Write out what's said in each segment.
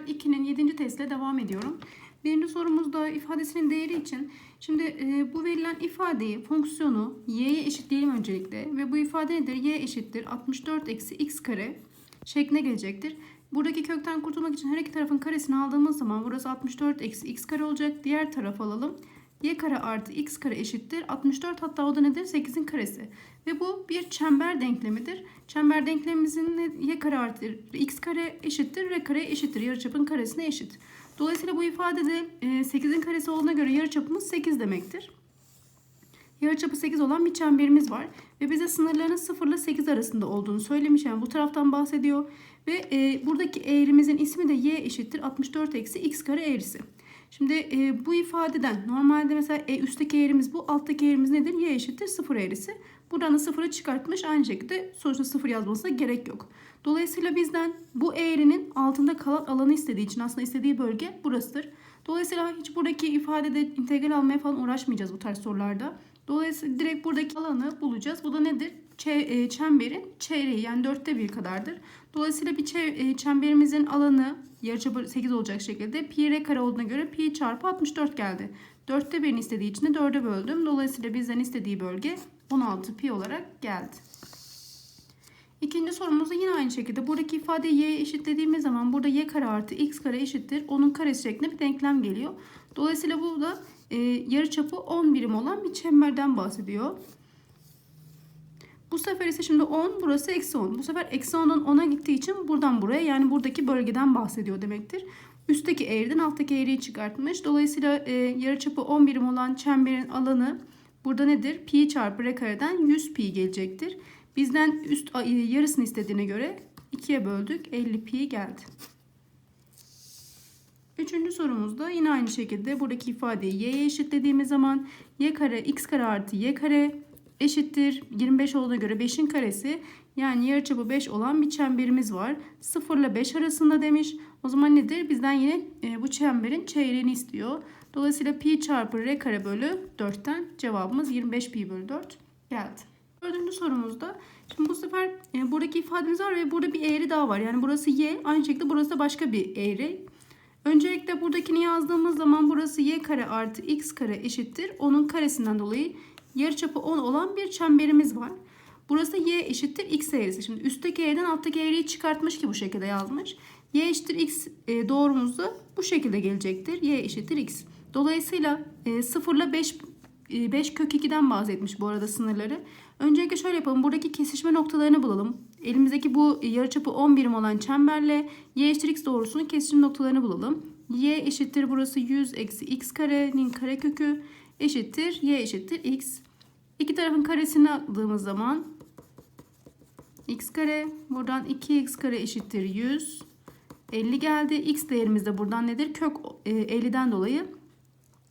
Model 2'nin 7. testle devam ediyorum. Birinci sorumuzda ifadesinin değeri için şimdi e, bu verilen ifadeyi fonksiyonu y'ye eşitleyelim öncelikle ve bu ifade nedir? y eşittir 64 eksi x kare şekline gelecektir. Buradaki kökten kurtulmak için her iki tarafın karesini aldığımız zaman burası 64 eksi x kare olacak. Diğer taraf alalım. Y kare artı x kare eşittir. 64 hatta o da nedir? 8'in karesi. Ve bu bir çember denklemidir. Çember denklemimizin y kare artı x kare eşittir. r kare eşittir. Yarıçapın karesine eşit. Dolayısıyla bu ifadede e, 8'in karesi olduğuna göre yarıçapımız 8 demektir. Yarıçapı 8 olan bir çemberimiz var. Ve bize sınırların 0 ile 8 arasında olduğunu söylemiş. Yani bu taraftan bahsediyor. Ve e, buradaki eğrimizin ismi de y eşittir 64 eksi x kare eğrisi. Şimdi e, bu ifadeden normalde mesela e, üstteki eğrimiz bu. Alttaki eğrimiz nedir? y eşittir 0 eğrisi. Buradan da 0'ı çıkartmış. Aynı şekilde sonuçta 0 yazmasına gerek yok. Dolayısıyla bizden bu eğrinin altında kalan alanı istediği için aslında istediği bölge burasıdır. Dolayısıyla hiç buradaki ifadede integral almaya falan uğraşmayacağız bu tarz sorularda. Dolayısıyla direkt buradaki alanı bulacağız. Bu da nedir? E, çemberin çeyreği yani dörtte bir kadardır. Dolayısıyla bir e, çemberimizin alanı yarıçapı 8 olacak şekilde pi r kare olduğuna göre pi çarpı 64 geldi. Dörtte birini istediği için de dörde böldüm. Dolayısıyla bizden istediği bölge 16 pi olarak geldi. İkinci sorumuzda yine aynı şekilde buradaki ifade y'ye eşitlediğimiz zaman burada y kare artı x kare eşittir. Onun karesi şeklinde bir denklem geliyor. Dolayısıyla bu da e, yarıçapı 10 birim olan bir çemberden bahsediyor. Bu sefer ise şimdi 10 burası eksi 10. Bu sefer eksi 10'dan 10'a gittiği için buradan buraya yani buradaki bölgeden bahsediyor demektir. Üstteki eğriden alttaki eğriyi çıkartmış. Dolayısıyla e, yarıçapı 10 birim olan çemberin alanı burada nedir? Pi çarpı r kareden 100 pi gelecektir. Bizden üst yarısını istediğine göre 2'ye böldük. 50 pi geldi. Üçüncü sorumuzda yine aynı şekilde buradaki ifadeyi y'ye eşitlediğimiz zaman y kare x kare artı y kare eşittir 25 olduğuna göre 5'in karesi yani yarıçapı 5 olan bir çemberimiz var. 0 ile 5 arasında demiş. O zaman nedir? Bizden yine e, bu çemberin çeyreğini istiyor. Dolayısıyla pi çarpı r kare bölü 4'ten cevabımız 25 pi bölü 4 geldi. Dördüncü sorumuzda şimdi bu sefer e, buradaki ifademiz var ve burada bir eğri daha var. Yani burası y aynı şekilde burası da başka bir eğri. Öncelikle buradakini yazdığımız zaman burası y kare artı x kare eşittir. Onun karesinden dolayı yarıçapı 10 olan bir çemberimiz var. Burası y eşittir x eğrisi. Şimdi üstteki eğriden alttaki eğriyi çıkartmış ki bu şekilde yazmış. y eşittir x e, doğrumuz da bu şekilde gelecektir. y eşittir x. Dolayısıyla e, 0 ile 5 e, 5 kök 2'den bahsetmiş bu arada sınırları. Öncelikle şöyle yapalım. Buradaki kesişme noktalarını bulalım. Elimizdeki bu yarıçapı 10 birim olan çemberle y eşittir x doğrusunun kesişim noktalarını bulalım. y eşittir burası 100 eksi x karenin karekökü eşittir y eşittir x. İki tarafın karesini aldığımız zaman x kare buradan 2x kare eşittir 100. 50 geldi. X değerimiz de buradan nedir? Kök e, 50'den dolayı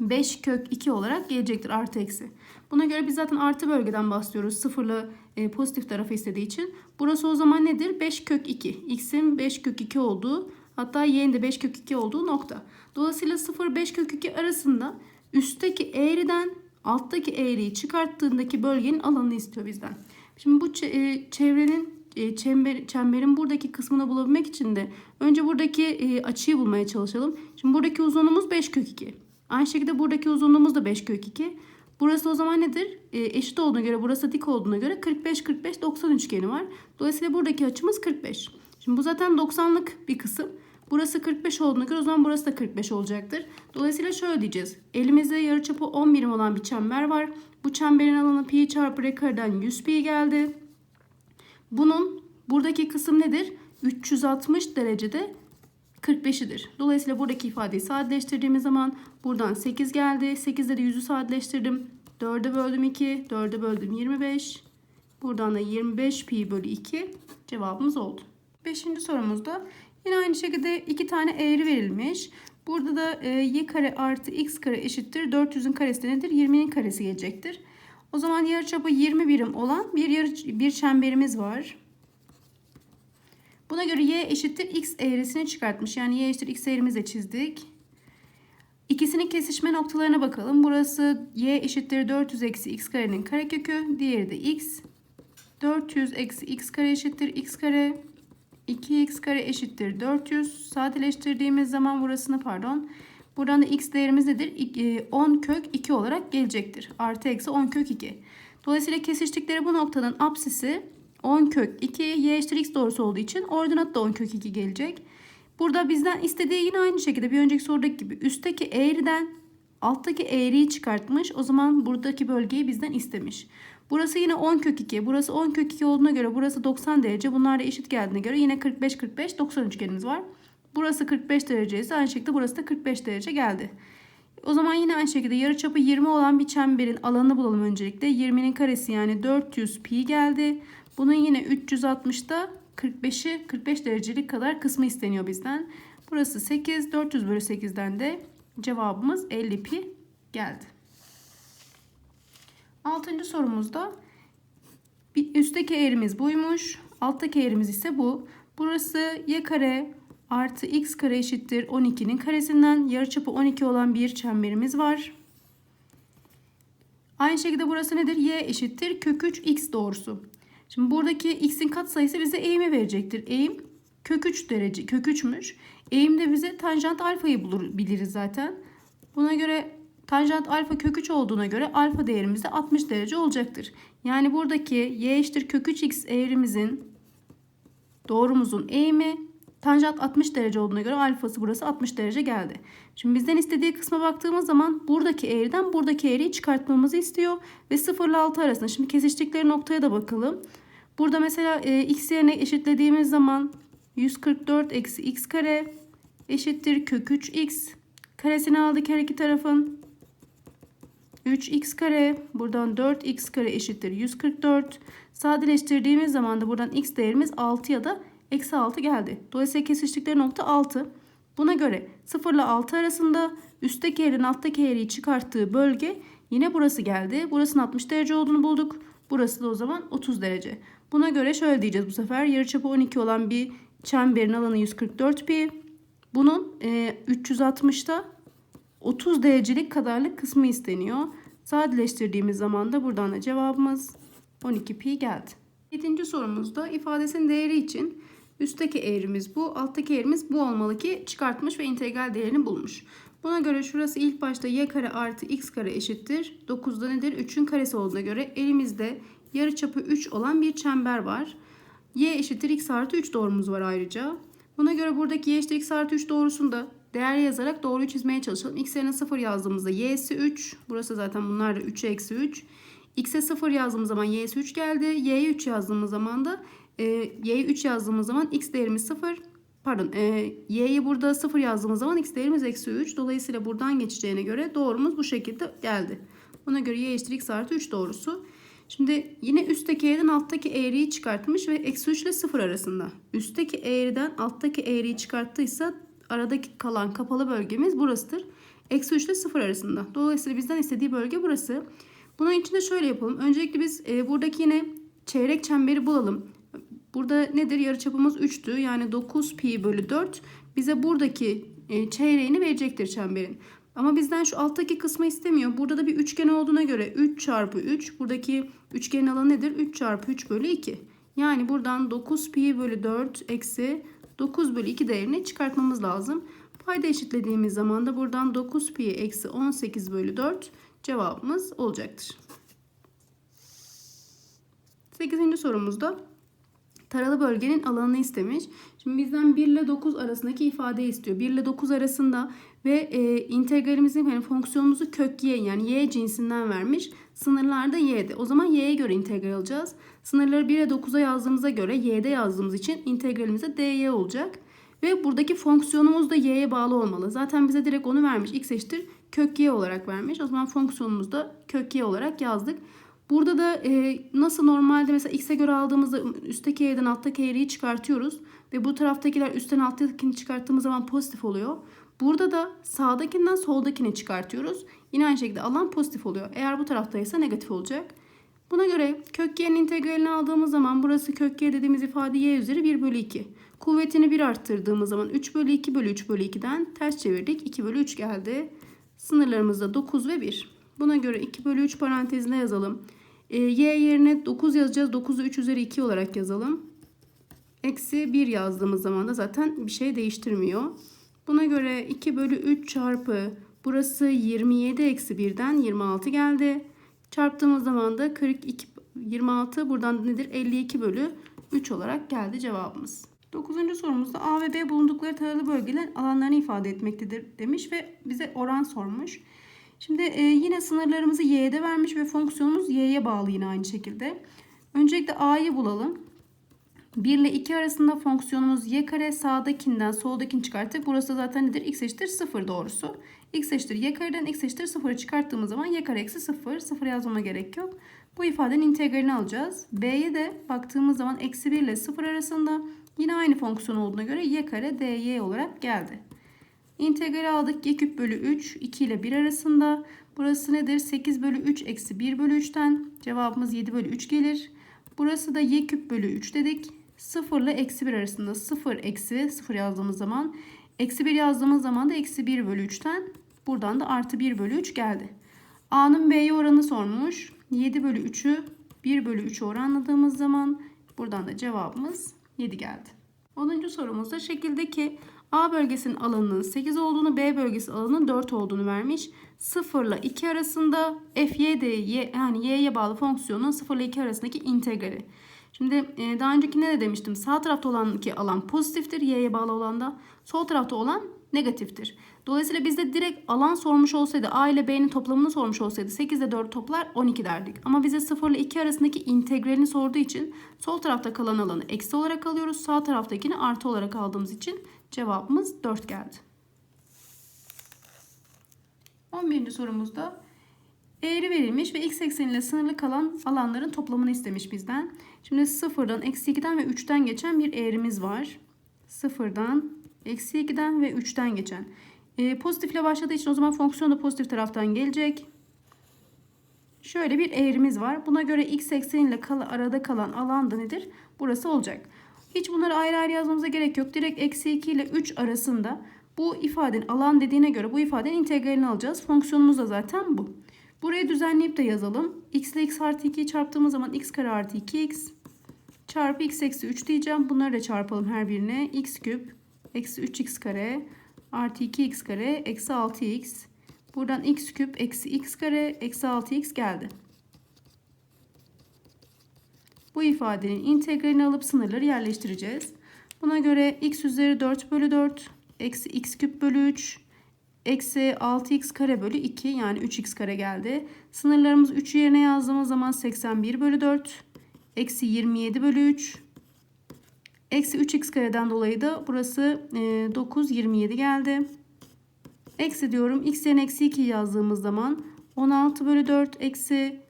5 kök 2 olarak gelecektir artı eksi. Buna göre biz zaten artı bölgeden bahsediyoruz. Sıfırlı e, pozitif tarafı istediği için. Burası o zaman nedir? 5 kök 2. X'in 5 kök 2 olduğu hatta y'nin de 5 kök 2 olduğu nokta. Dolayısıyla 0 5 kök 2 arasında üstteki eğriden alttaki eğriyi çıkarttığındaki bölgenin alanını istiyor bizden. Şimdi bu e, çevrenin e, çember, çemberin buradaki kısmını bulabilmek için de önce buradaki e, açıyı bulmaya çalışalım. Şimdi buradaki uzunluğumuz 5 kök 2. Aynı şekilde buradaki uzunluğumuz da 5 kök 2. Burası o zaman nedir? E, eşit olduğuna göre burası dik olduğuna göre 45 45 90 üçgeni var. Dolayısıyla buradaki açımız 45. Şimdi bu zaten 90'lık bir kısım. Burası 45 olduğuna göre o zaman burası da 45 olacaktır. Dolayısıyla şöyle diyeceğiz. Elimizde yarıçapı 10 birim olan bir çember var. Bu çemberin alanı pi çarpı r kareden 100 pi geldi. Bunun buradaki kısım nedir? 360 derecede 45'idir. Dolayısıyla buradaki ifadeyi sadeleştirdiğimiz zaman buradan 8 geldi. 8'de de 100'ü sadeleştirdim. 4'e böldüm 2. 4'e böldüm 25. Buradan da 25 pi bölü 2 cevabımız oldu. Beşinci sorumuzda yine aynı şekilde iki tane eğri verilmiş. Burada da e, y kare artı x kare eşittir. 400'ün karesi nedir? 20'nin karesi gelecektir. O zaman yarıçapı 20 birim olan bir yarı, bir çemberimiz var. Buna göre y eşittir x eğrisini çıkartmış. Yani y eşittir x eğrimizi de çizdik. İkisinin kesişme noktalarına bakalım. Burası y eşittir 400 eksi x karenin karekökü. Diğeri de x. 400 eksi x kare eşittir x kare. 2x kare eşittir 400. Sadeleştirdiğimiz zaman burasını pardon. Buradan da x değerimiz nedir? İk- e, 10 kök 2 olarak gelecektir. Artı eksi 10 kök 2. Dolayısıyla kesiştikleri bu noktanın apsisi 10 kök 2 y eşittir x doğrusu olduğu için ordinat da 10 kök 2 gelecek. Burada bizden istediği yine aynı şekilde bir önceki sorudaki gibi üstteki eğriden alttaki eğriyi çıkartmış. O zaman buradaki bölgeyi bizden istemiş. Burası yine 10 kök 2. Burası 10 kök 2 olduğuna göre burası 90 derece. Bunlar da eşit geldiğine göre yine 45 45 90 üçgenimiz var. Burası 45 derece ise aynı şekilde burası da 45 derece geldi. O zaman yine aynı şekilde yarıçapı 20 olan bir çemberin alanını bulalım öncelikle. 20'nin karesi yani 400 pi geldi. Bunun yine 360'da 45'i 45 derecelik kadar kısmı isteniyor bizden. Burası 8. 400 bölü 8'den de cevabımız 50 pi geldi. Altıncı sorumuzda üstteki eğrimiz buymuş. Alttaki eğrimiz ise bu. Burası y kare artı x kare eşittir 12'nin karesinden yarıçapı 12 olan bir çemberimiz var. Aynı şekilde burası nedir? y eşittir kök 3 x doğrusu. Şimdi buradaki x'in katsayısı bize eğimi verecektir. Eğim kök 3 derece, kök 3'müş. Eğim de bize tanjant alfayı bulur, biliriz zaten. Buna göre tanjant alfa kök 3 olduğuna göre alfa değerimiz de 60 derece olacaktır. Yani buradaki y eşittir kök 3x eğrimizin doğrumuzun eğimi tanjant 60 derece olduğuna göre alfası burası 60 derece geldi. Şimdi bizden istediği kısma baktığımız zaman buradaki eğriden buradaki eğriyi çıkartmamızı istiyor ve 0 ile 6 arasında. Şimdi kesiştikleri noktaya da bakalım. Burada mesela e, x yerine eşitlediğimiz zaman 144 eksi x kare eşittir kök 3x karesini aldık her iki tarafın. 3x kare buradan 4x kare eşittir 144. Sadeleştirdiğimiz zaman da buradan x değerimiz 6 ya da eksi 6 geldi. Dolayısıyla kesiştikleri nokta 6. Buna göre 0 ile 6 arasında üstteki yerin alttaki yeri çıkarttığı bölge yine burası geldi. Burasının 60 derece olduğunu bulduk. Burası da o zaman 30 derece. Buna göre şöyle diyeceğiz bu sefer. Yarıçapı 12 olan bir çemberin alanı 144 pi. Bunun e, 360'da 30 derecelik kadarlık kısmı isteniyor. Sadeleştirdiğimiz zaman da buradan da cevabımız 12 pi geldi. Yedinci sorumuzda ifadesinin değeri için üstteki eğrimiz bu, alttaki eğrimiz bu olmalı ki çıkartmış ve integral değerini bulmuş. Buna göre şurası ilk başta y kare artı x kare eşittir. 9'da nedir? 3'ün karesi olduğuna göre elimizde yarıçapı 3 olan bir çember var. y eşittir x artı 3 doğrumuz var ayrıca. Buna göre buradaki y eşittir x artı 3 doğrusunda değer yazarak doğruyu çizmeye çalışalım. x yerine 0 yazdığımızda y'si 3. Burası zaten bunlar da 3'e eksi 3. x'e 0 yazdığımız zaman y'si 3 geldi. y'ye 3 yazdığımız zaman da e, y'ye 3 yazdığımız zaman x değerimiz 0. Pardon e, y'yi burada 0 yazdığımız zaman x değerimiz eksi 3. Dolayısıyla buradan geçeceğine göre doğrumuz bu şekilde geldi. Buna göre y eşittir x artı 3 doğrusu. Şimdi yine üstteki eğriden alttaki eğriyi çıkartmış ve eksi 3 ile 0 arasında. Üstteki eğriden alttaki eğriyi çıkarttıysa aradaki kalan kapalı bölgemiz burasıdır. Eksi 3 ile 0 arasında. Dolayısıyla bizden istediği bölge burası. Bunun için de şöyle yapalım. Öncelikle biz e, buradaki yine çeyrek çemberi bulalım. Burada nedir? Yarıçapımız 3'tü. Yani 9 pi bölü 4 bize buradaki e, çeyreğini verecektir çemberin. Ama bizden şu alttaki kısmı istemiyor. Burada da bir üçgen olduğuna göre 3 çarpı 3. Buradaki üçgenin alanı nedir? 3 çarpı 3 bölü 2. Yani buradan 9 pi bölü 4 eksi 9 bölü 2 değerini çıkartmamız lazım. Payda eşitlediğimiz zaman da buradan 9 pi eksi 18 bölü 4 cevabımız olacaktır. 8. sorumuzda taralı bölgenin alanını istemiş. Şimdi bizden 1 ile 9 arasındaki ifadeyi istiyor. 1 ile 9 arasında ve e, integralimizin yani fonksiyonumuzu kök y yani y cinsinden vermiş. Sınırlar da y'de. O zaman y'ye göre integral alacağız. Sınırları 1 ile 9'a yazdığımıza göre y'de yazdığımız için integralimize dy olacak. Ve buradaki fonksiyonumuz da y'ye bağlı olmalı. Zaten bize direkt onu vermiş. x eşittir kök y olarak vermiş. O zaman fonksiyonumuzu da kök y olarak yazdık. Burada da e, nasıl normalde mesela x'e göre aldığımızda üstteki y'den alttaki eğriyi çıkartıyoruz. Ve bu taraftakiler üstten alttakini çıkarttığımız zaman pozitif oluyor. Burada da sağdakinden soldakini çıkartıyoruz. Yine aynı şekilde alan pozitif oluyor. Eğer bu taraftaysa negatif olacak. Buna göre kök y'nin integralini aldığımız zaman burası kök y dediğimiz ifade y üzeri 1 bölü 2. Kuvvetini 1 arttırdığımız zaman 3 bölü 2 bölü 3 bölü 2'den ters çevirdik. 2 bölü 3 geldi. Sınırlarımız da 9 ve 1. Buna göre 2 bölü 3 parantezine yazalım. E, y yerine 9 yazacağız. 9'u 3 üzeri 2 olarak yazalım. Eksi 1 yazdığımız zaman da zaten bir şey değiştirmiyor. Buna göre 2 bölü 3 çarpı burası 27 eksi 1'den 26 geldi. Çarptığımız zaman da 42 26 buradan nedir? 52 bölü 3 olarak geldi cevabımız. 9. sorumuzda A ve B bulundukları taralı bölgeler alanlarını ifade etmektedir demiş ve bize oran sormuş. Şimdi e, yine sınırlarımızı y'de vermiş ve fonksiyonumuz y'ye bağlı yine aynı şekilde. Öncelikle a'yı bulalım. 1 ile 2 arasında fonksiyonumuz y kare sağdakinden soldakini çıkarttık. Burası zaten nedir? x eşittir 0 doğrusu. x eşittir y kareden x eşittir 0'ı çıkarttığımız zaman y kare eksi 0. 0 yazmama gerek yok. Bu ifadenin integralini alacağız. b'ye de baktığımız zaman eksi 1 ile 0 arasında yine aynı fonksiyon olduğuna göre y kare dy olarak geldi. İntegral aldık. y küp bölü 3 2 ile 1 arasında. Burası nedir? 8 bölü 3 eksi 1 bölü 3'ten cevabımız 7 bölü 3 gelir. Burası da y küp bölü 3 dedik. 0 ile eksi 1 arasında 0 eksi 0 yazdığımız zaman eksi 1 yazdığımız zaman da eksi 1 bölü 3'ten buradan da artı 1 bölü 3 geldi. A'nın B'ye oranı sormuş. 7 bölü 3'ü 1 bölü 3'ü oranladığımız zaman buradan da cevabımız 7 geldi. 10. sorumuzda şekildeki A bölgesinin alanının 8 olduğunu, B bölgesi alanının 4 olduğunu vermiş. 0 ile 2 arasında fy de y, yani y'ye bağlı fonksiyonun 0 ile 2 arasındaki integrali. Şimdi e, daha önceki ne de demiştim? Sağ tarafta olan ki alan pozitiftir, y'ye bağlı olan da. Sol tarafta olan negatiftir. Dolayısıyla bizde direkt alan sormuş olsaydı, a ile b'nin toplamını sormuş olsaydı 8 ile 4 toplar 12 derdik. Ama bize 0 ile 2 arasındaki integralini sorduğu için sol tarafta kalan alanı eksi olarak alıyoruz. Sağ taraftakini artı olarak aldığımız için cevabımız 4 geldi. 11. sorumuzda eğri verilmiş ve x ekseniyle sınırlı kalan alanların toplamını istemiş bizden. Şimdi sıfırdan, eksi 2'den ve 3'ten geçen bir eğrimiz var. Sıfırdan, eksi 2'den ve 3'ten geçen. E, pozitifle başladığı için o zaman fonksiyon da pozitif taraftan gelecek. Şöyle bir eğrimiz var. Buna göre x ekseniyle kal arada kalan alan da nedir? Burası olacak. Hiç bunları ayrı ayrı yazmamıza gerek yok. Direkt eksi 2 ile 3 arasında bu ifadenin alan dediğine göre bu ifadenin integralini alacağız. Fonksiyonumuz da zaten bu. Burayı düzenleyip de yazalım. x ile x artı 2'yi çarptığımız zaman x kare artı 2x çarpı x eksi 3 diyeceğim. Bunları da çarpalım her birine. x küp eksi 3x kare artı 2x kare eksi 6x. Buradan x küp eksi x kare eksi 6x geldi. Bu ifadenin integralini alıp sınırları yerleştireceğiz. Buna göre x üzeri 4 bölü 4 eksi x küp bölü 3 eksi 6x kare bölü 2 yani 3x kare geldi. Sınırlarımız 3'ü yerine yazdığımız zaman 81 bölü 4 eksi 27 bölü 3 eksi 3x kareden dolayı da burası 9 27 geldi. Eksi diyorum x yerine eksi 2 yazdığımız zaman 16 bölü 4 eksi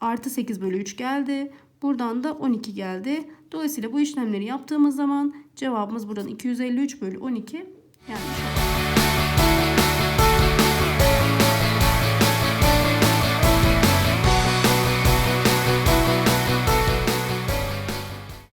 artı 8 bölü 3 geldi. Buradan da 12 geldi. Dolayısıyla bu işlemleri yaptığımız zaman cevabımız buradan 253 bölü 12